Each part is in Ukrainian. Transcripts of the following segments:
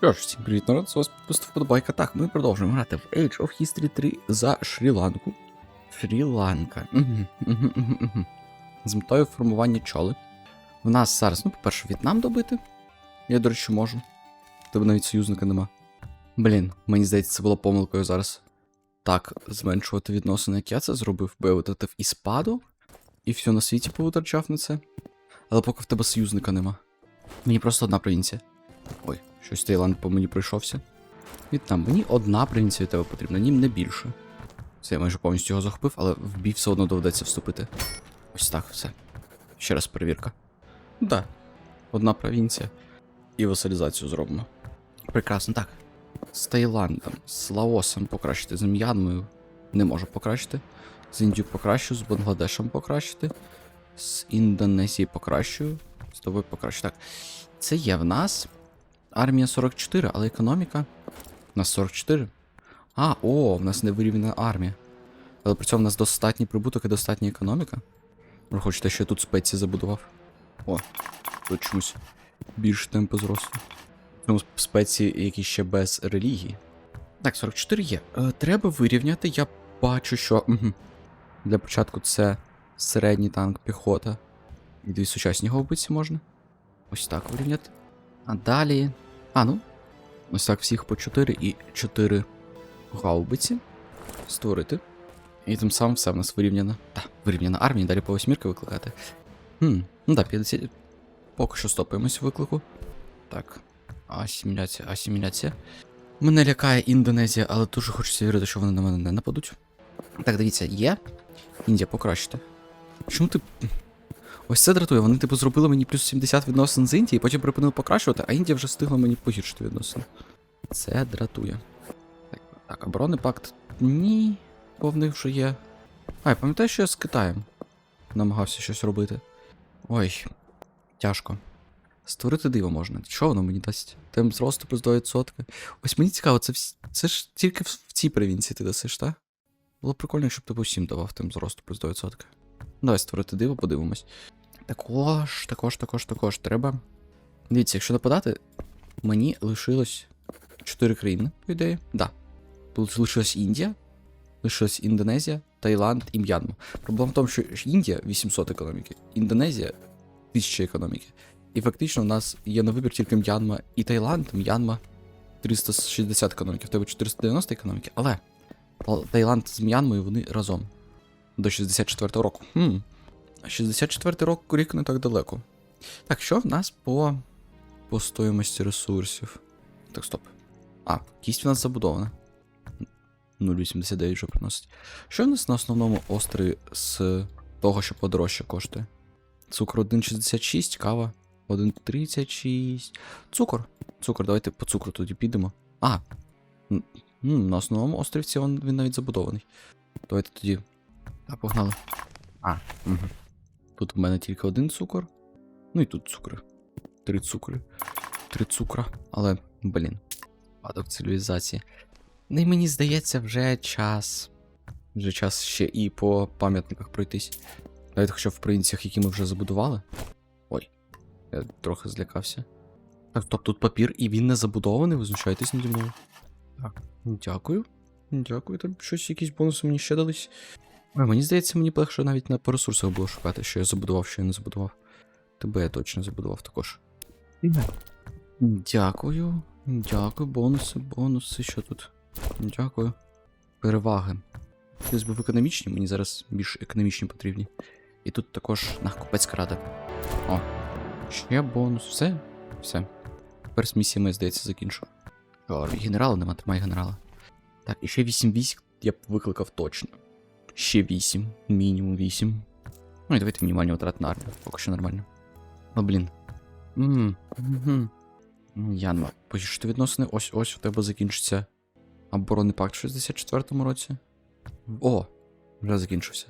Що ж, всім привіт, народ, з вас підписав вподобайка. Так, ми продовжуємо грати в Age of History 3 за Шрі-Ланку. Шрі-Ланка. З метою формування чоли. В нас зараз, ну, по-перше, В'єтнам добити. Я, до речі, можу. Тебе навіть союзника нема. Блін, мені здається, це було помилкою зараз. Так, зменшувати відносини, як я це зробив, бо я витратив і спаду, і все на світі повитрачав на це. Але поки в тебе союзника нема. Мені просто одна провінція. Ой, щось Таїланд по мені пройшовся. В'єтнам, мені одна провінція від тебе потрібна, ні не більше. Це я майже повністю його захопив, але в бій все одно доведеться вступити. Ось так, все. Ще раз перевірка. Да. Одна провінція. І васалізацію зробимо. Прекрасно, так. З Таїландом, з Лаосом покращити, з М'янмою не можу покращити. З Індією покращу, з Бангладешем покращити. З Індонезії покращую. З тобою покращу. Так. Це є в нас. Армія 44, але економіка. У нас 44. А, о, в нас не вирівняна армія. Але при цьому в нас достатній прибуток і достатня економіка. Враховуючи що я тут спеції забудував. О, тут чомусь більш темпи зросту. Тому спеції, які ще без релігії. Так, 44 є. Е, треба вирівняти. Я бачу, що. Для початку це середній танк піхота. Дві сучасні гаубиці можна. Ось так вирівняти. А далі. А, ну. Ось так всіх по 4 і 4 гаубиці. Створити. І тим самим все в нас вирівняно. Так, вирівняна армія, далі по восьмірки викликати. Хм, ну так, 50. Поки що стопаємось виклику. Так. Асиміляція, асиміляція. Мене лякає Індонезія, але дуже хочеться вірити, що вони на мене не нападуть. Так, дивіться, є. Індія, покращити. Чому ти. Ось це дратує. Вони, типу, зробили мені плюс 70 відносин з Індії, потім припинили покращувати, а Індія вже встигла мені погіршити відносини. Це дратує. Так, так оборонний пакт. Ні, бо в них вже є. А, я пам'ятаю, що я з Китаєм намагався щось робити. Ой, тяжко. Створити диво можна. Що воно мені дасть? Темп зросту плюс 2%. Ось мені цікаво, це вс... це ж тільки в цій провінції ти дасиш, так? Було б прикольно, щоб ти усім давав темп зросту плюс 2%. Давай створити диво, подивимось. Також, також, також, також треба. Дивіться, якщо нападати, мені лишилось 4 країни, по ідеї. Да. Лишилась Індія, лишилась Індонезія, Таїланд і М'янма. Проблема в тому, що Індія 800 економіки, Індонезія 1000 економіки. І фактично в нас є на вибір тільки М'янма і Таїланд, М'янма 360 економіки, в тебе 490 економіки, але Таїланд з М'янмою вони разом. До 64-го року. Хм. 64-й рок рік не так далеко. Так, що в нас по по стоїмості ресурсів? Так, стоп. А, кість в нас забудована. 0,89 вже приносить. Що в нас на основному острові з того, що подорожче коштує? Цукор 1,66, кава 1,36. Цукор. Цукор, давайте по цукру тоді підемо. А. На основному островці він, він навіть забудований. Давайте тоді. А, погнали. А, угу. Тут в мене тільки один цукор. Ну і тут цукри. Три цукри. Три цукра. Але, блін. Падок цивілізації. Ну і мені здається, вже час. Вже час ще і по пам'ятниках пройтись. Навіть хоча в провінціях, які ми вже забудували. Ой, я трохи злякався. Так, тобто тут папір, і він не забудований, ви знущаєтесь наді мною. Так, дякую. Дякую, там щось, якісь бонуси мені ще дались. Ой, мені здається, мені легше навіть на по ресурсах було шукати, що я забудував, що я не забудував. Тебе я точно забудував також. Дякую. Дякую, бонуси, бонуси, що тут? Дякую. Переваги. Хотілося б в економічні, мені зараз більш економічні потрібні. І тут також накупецька рада. О, ще бонус. Все? Все. Тепер з місіями, здається, закінчу. О, генерала нема, немає генерала. Так, і ще 8 військ я б викликав точно. Ще 8, мінімум 8. Ну і давайте мінімальні витрати на армію, поки що нормально. О, блін. Ммм. Угу. Янма, почти відносини, ось ось у тебе закінчиться оборонний пакт в 64-му році. О, вже закінчився.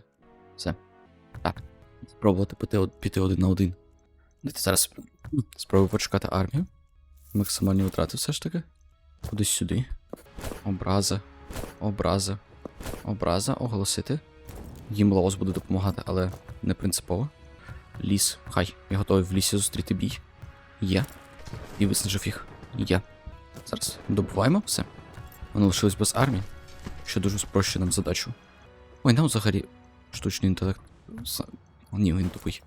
Все. Так. Спробувати піти, піти один на один. Давайте зараз спробую почекати армію. Максимальні витрати все ж таки. Кудись сюди. Образа. Образа. Образа. Оголосити. Їм Лаос буде допомагати, але не принципово. Ліс. Хай. Я готовий в лісі зустріти бій. Є. І виснажив їх. Є. Зараз добуваємо все. Вони лишились без армії, що дуже спрощує нам задачу. Ой, нам взагалі штучний інтелект. Ні, він тупий.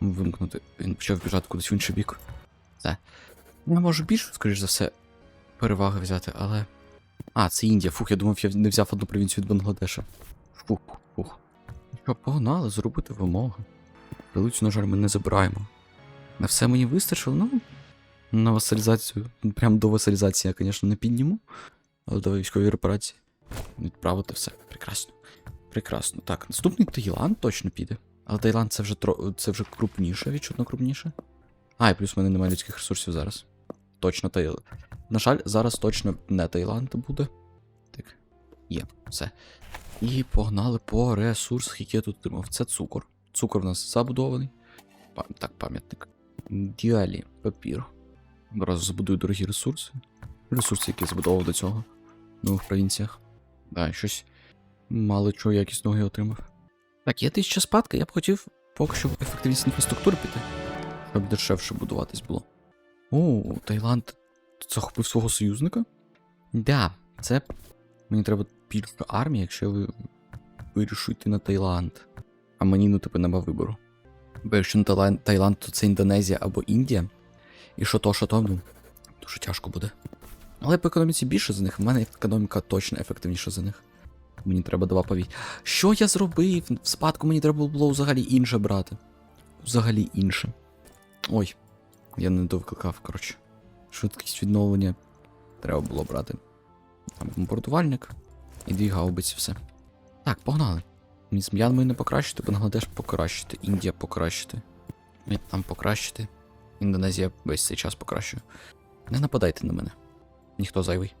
Вимкнути. Він почав біжати кудись в інший бік. Все. Я можу більше, скоріш за все, переваги взяти, але. А, це Індія. Фух, я думав, я не взяв одну провінцію від Бангладеша. Фух, фух. Що, погнали, зробити вимоги. На жаль, ми не забираємо. На все мені вистачило, ну. На васалізацію. Прям до васалізації я, звісно, не підніму. Але до військової репарації. Відправити все. Прекрасно. Прекрасно. Так, наступний Таїланд точно піде. Але Таїланд це вже тро... це вже крупніше, відчутно крупніше. А, і плюс в мене немає людських ресурсів зараз. Точно Таїланд. На жаль, зараз точно не Таїланд буде. Так, є, все. І погнали по ресурсах, які я тут отримав. Це цукор. Цукор в нас забудований. Пам- Так, пам'ятник. Діалі, папір. Одразу забудую дорогі ресурси. Ресурси, які забудовував до цього в нових провінціях. Да, щось мало чого якісного я отримав. Так, є тисяча спадка, я б хотів поки що в ефективність інфраструктури піти, щоб дешевше будуватись було. О, Таїланд захопив свого союзника? Да, це мені треба більше армії, якщо ви вирішу на Таїланд. А мені ну типу нема вибору. Бо якщо не Таїланд, то це Індонезія або Індія. І що то, що то, ну, дуже тяжко буде. Але по економіці більше за них, в мене економіка точно ефективніша за них. Мені треба два повіть. Що я зробив? В спадку мені треба було взагалі інше брати. Взагалі інше. Ой, я не довикликав, коротше. Швидкість відновлення треба було брати. Там бомбардувальник і дві гаубиці, все. Так, погнали. З не покращити, Бангладеш покращити, Індія покращити. В'єтнам покращити. Індонезія весь цей час покращує. Не нападайте на мене. Ніхто зайвий.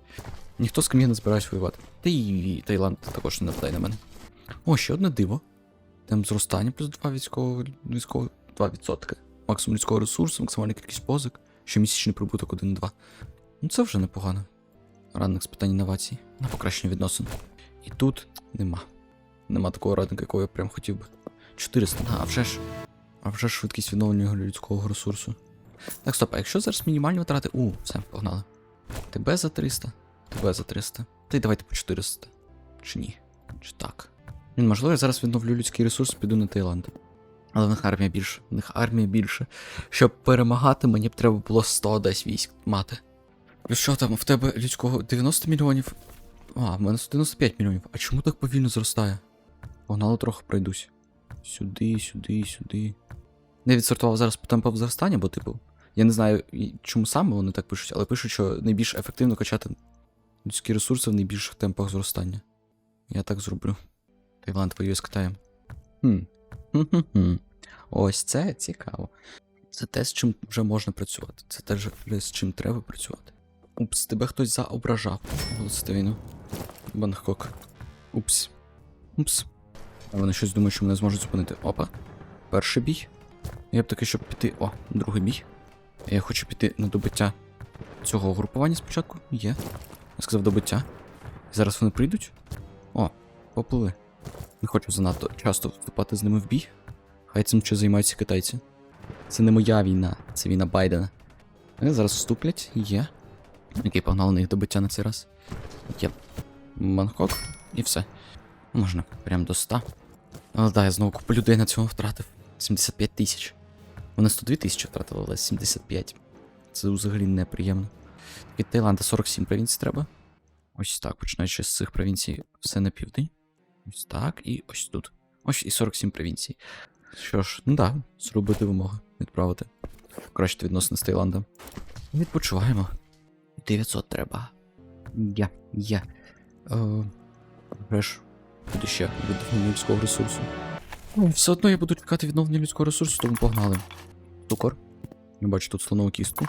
Ніхто з ким я не збираюсь воювати. Та і Таїланд також не нападай на мене. О, ще одне диво. Там зростання плюс 2 військового військового 2%. Максимум людського ресурсу, максимальна кількість позик, щомісячний прибуток 1,2. Ну це вже непогано. Радник з питань інновацій на покращення відносин. І тут нема. Нема такого радника, якого я прям хотів би. 400, а вже ж. А вже ж швидкість відновлення людського ресурсу. Так, стоп, а якщо зараз мінімальні витрати. У, все, погнали. Тебе за 300, тебе за 300. Та й давайте по 400. Чи ні? Чи так? Він, можливо, я зараз відновлю людський ресурс, піду на Таїланд. Але в них армія більше. В них армія більше. Щоб перемагати, мені б треба було 100 десь військ мати. Ну що там, в тебе людського 90 мільйонів? А, в мене 95 мільйонів. А чому так повільно зростає? Погнало трохи пройдусь. Сюди, сюди, сюди. Не відсортував зараз по темпам зростання, бо, типу, я не знаю, чому саме вони так пишуть, але пишуть, що найбільш ефективно качати людські ресурси в найбільших темпах зростання. Я так зроблю. Таїланд воює з Китаєм. Хм. Хм-хм-хм. Ось це цікаво. Це те, з чим вже можна працювати. Це те, з чим треба працювати. Упс, тебе хтось заображав. Оголосити війну. Бангкок. Упс. Упс. А вони щось думають, що мене зможуть зупинити. Опа. Перший бій. Я б таки, щоб піти. О, другий бій. Я хочу піти на добиття цього угрупування спочатку. Є. Я сказав добиття. Зараз вони прийдуть. О, поплили. Не хочу занадто часто вступати з ними в бій. Хай цим ще займаються китайці. Це не моя війна, це війна Байдена. Вони зараз вступлять, є. Окей, погнали на їх добиття на цей раз. Є. Бангкок і все. Можна, прям до 100. Але да, я знову купу людей на цьому втратив. 75 тисяч. Вони 102 тисячі втратили, але 75. Це взагалі неприємно. Від Таїланда 47 провінцій треба. Ось так, починаючи з цих провінцій, все на південь. Ось так, і ось тут. Ось і 47 провінцій. Що ж, ну да, зробити вимоги, відправити. Покращити відносини з Таїландом. Відпочиваємо. 900 треба. Я, я. Е, буде ще відновлення людського ресурсу. Ну, все одно я буду чекати відновлення людського ресурсу, тому погнали. Цукор. Я бачу тут слонову кістку.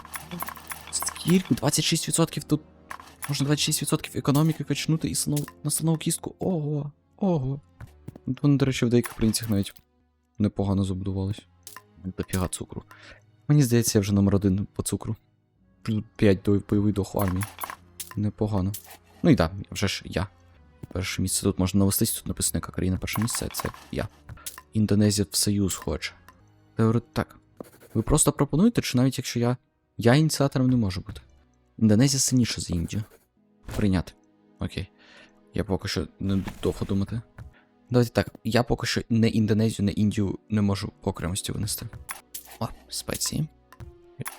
Скільки? 26% тут. Можна 26% економіки качнути і слонов... на слонову кістку. Ого, ого. Вони, до речі, в деяких провінціях навіть непогано забудувались. Дофіга цукру. Мені здається, я вже номер один по цукру. 5 до бойовий дух в армії. Непогано. Ну і так, да, вже ж я. Перше місце тут можна навестись, тут написано, яка країна перше місце, це я. Індонезія в союз хоче. Теорет так. Ви просто пропонуєте, чи навіть якщо я. Я ініціатором не можу бути. Індонезія сильніша за Індію. Прийняти. Окей. Я поки що не довго думати. Давайте так, я поки що не Індонезію, не Індію не можу по окремості винести. О, спеції.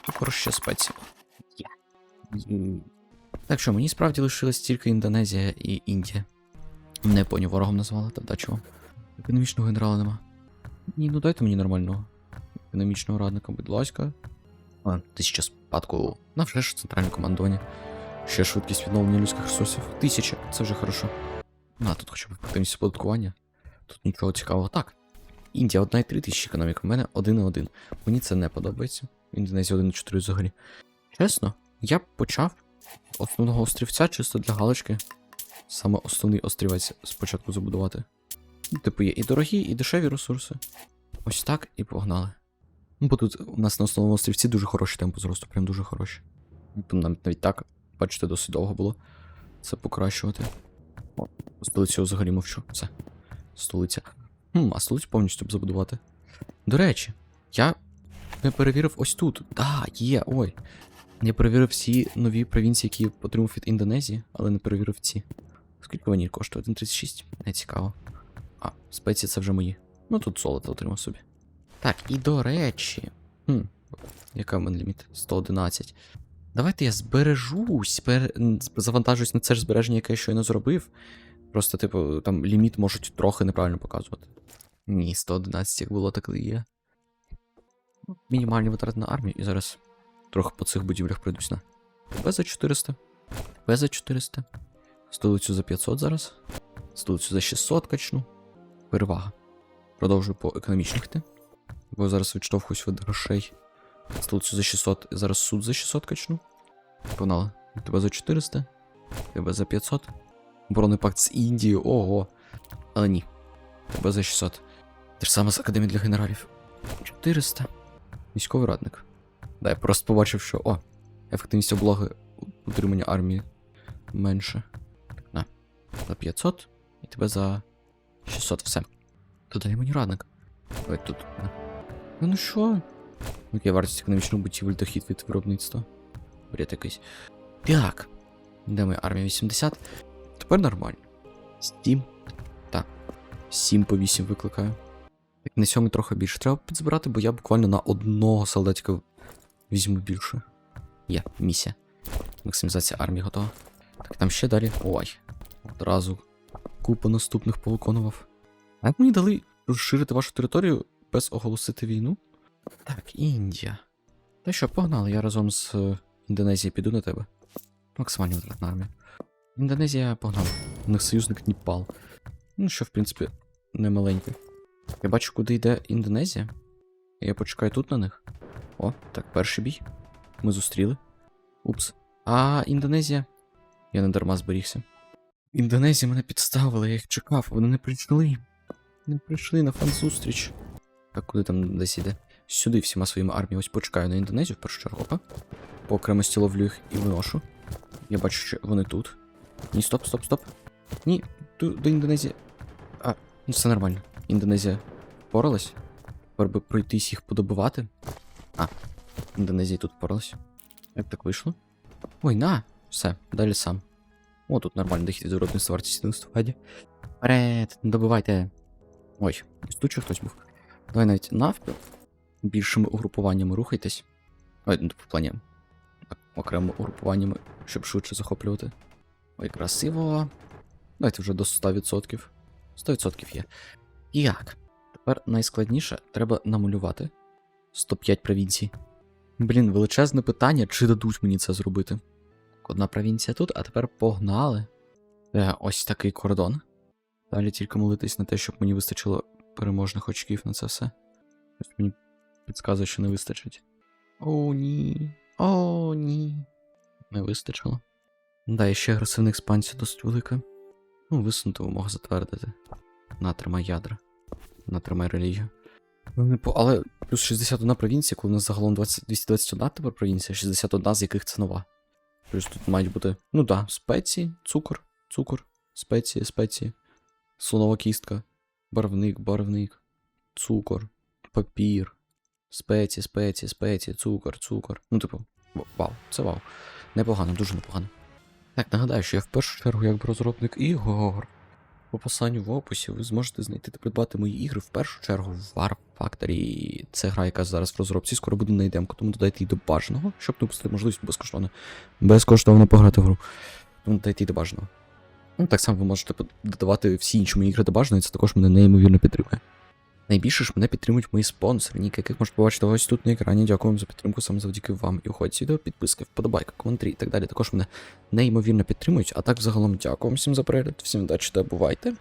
Також ще спеції. Так що, мені справді лишилась тільки Індонезія і Індія. Не поняв, ворогом назвали, та вдачі вам. Економічного генерала нема. Ні, ну дайте мені нормального. Економічного радника, будь ласка. А, тисяча спадку. На вже ж центральне командування. Ще швидкість відновлення людських ресурсів. Тисяча, це вже хорошо. Ну, а тут хоча б ефективність оподаткування. Тут нічого цікавого. Так. Індія 1,3 тисячі економіка, у мене 1,1. Мені це не подобається. Індонезія 1,4 взагалі. Чесно, я б почав основного острівця чисто для галочки. Саме основний острівець спочатку забудувати. Типу, є і дорогі, і дешеві ресурси. Ось так і погнали. Ну, бо тут у нас на основному острівці дуже хороші темпи зросту, прям дуже хороші. Там навіть так, бачите, досить довго було це покращувати. Столицю взагалі мовчу. Все. Столиця. Хм, а столицю повністю б забудувати. До речі, я не перевірив ось тут. Да, є, ой. Я перевірив всі нові провінції, які отримав від Індонезії, але не перевірив ці. Скільки ваніль коштує? 1,36? Не цікаво. А, спеції це вже мої. Ну тут золото отримав собі. Так, і до речі. Хм, яка в мене ліміт? 111. Давайте я збережусь, завантажусь на це ж збереження, яке я щойно зробив. Просто, типу, там ліміт можуть трохи неправильно показувати. Ні, 111 як було, так і є. Мінімальні витрати на армію, і зараз трохи по цих будівлях пройдусь на. Тебе за 400. Тебе за 400. Столицю за 500 зараз. Столицю за 600 качну. Перевага. Продовжую по економічних йти. Бо зараз відштовхуюсь від грошей. Столицю за 600, зараз суд за 600 качну. Погнали. Тебе за 400. Тебе за 500. Оборонний пакт з Індією, ого. Але ні. Тебе за 600. Те ж саме з Академії для генералів. 400. Військовий радник. Да, я просто побачив, що. О, ефективність облоги утримання армії менше. На. За 500. І тебе за 600. Все. То дай мені радник. Ой, тут. На. Ну ну що? Окей, вартість економічного будівель дохід від виробництва. Бред якийсь. Так. Де моя армія 80? Тепер нормально. 7. Так. 7 по 8 викликаю. Так, на сьомий трохи більше треба підзбирати, бо я буквально на одного солдатика візьму більше. Є, місія. Максимізація армії готова. Так, там ще далі. Ой. Одразу купа наступних повиконував. А як мені дали розширити вашу територію без оголосити війну? Так, Індія. Та що, погнали, я разом з е, Індонезією піду на тебе. Максимальна витратна армія. Індонезія погнала. У них союзник Ніпал. Ну, що, в принципі, не маленький. Я бачу, куди йде Індонезія. Я почекаю тут на них. О, так, перший бій. Ми зустріли. Упс. А Індонезія. Я не дарма зберігся. Індонезія мене підставила, я їх чекав, вони не прийшли. Не прийшли на фан-зустріч. Так, куди там десь іде? Сюди всіма своїми арміями. Ось почекаю на Індонезію в першу чергу. Опа. По окремості ловлю їх і виношу. Я бачу, що вони тут. Ні, стоп, стоп, стоп. Ні, до Індонезії. А, ну все нормально. Індонезія впоралась. Тепер би пройтись їх подобувати. А, Індонезія тут впоралась. Як так вийшло? Ой, на! Все, далі сам. О, тут нормально дохід від виробництва вартість в листопаді. Вперед, не добивайте. Ой, тут ще хтось був. Давай навіть навпіл. Більшими угрупуваннями рухайтесь. Ой, ну, в плані. Окремо угрупуваннями, щоб швидше захоплювати. Ой, красиво. Давайте вже до 100%. 100% є. Як? Тепер найскладніше треба намалювати 105 провінцій. Блін, величезне питання, чи дадуть мені це зробити. Одна провінція тут, а тепер погнали. Е, ось такий кордон. Далі тільки молитись на те, щоб мені вистачило переможних очків на це все. Ось мені підказує, що не вистачить. О, ні. О, ні. Не вистачило. Да, і ще агресивна експансія досить велика. Ну, висунути вимога затвердити. Натримай ядра. Натримай релігію. Ну, по... Але плюс 61 провінція, коли у нас загалом 20... 221 тепер провінція, 61 з яких це нова. Плюс тут мають бути, ну да, спеції, цукор, цукор, спеції, спеції, слонова кістка, барвник, барвник, цукор, папір, спеції, спеції, спеції, цукор, цукор. Ну, типу, вау, це вау. Непогано, дуже непогано. Так, нагадаю, що я в першу чергу як розробник ігор. По посиланню в описі ви зможете знайти та придбати мої ігри в першу чергу в War Factory. Це гра, яка зараз в розробці, скоро буде на демку, тому додайте її до бажаного, щоб не упустити можливість безкоштовно. Безкоштовно пограти в гру. Тому додайте її до бажаного. Ну, так само ви можете додавати всі інші мої ігри до бажаної, це також мене неймовірно підтримує. Найбільше ж мене підтримують мої спонсори, ніки яких можете побачити ось тут на екрані. Дякую вам за підтримку саме завдяки вам. І уходь відео, підписки, вподобайка, коментарі і так далі. Також мене неймовірно підтримують. А так, взагалом, дякую вам всім за перегляд, всім удачі та бувайте.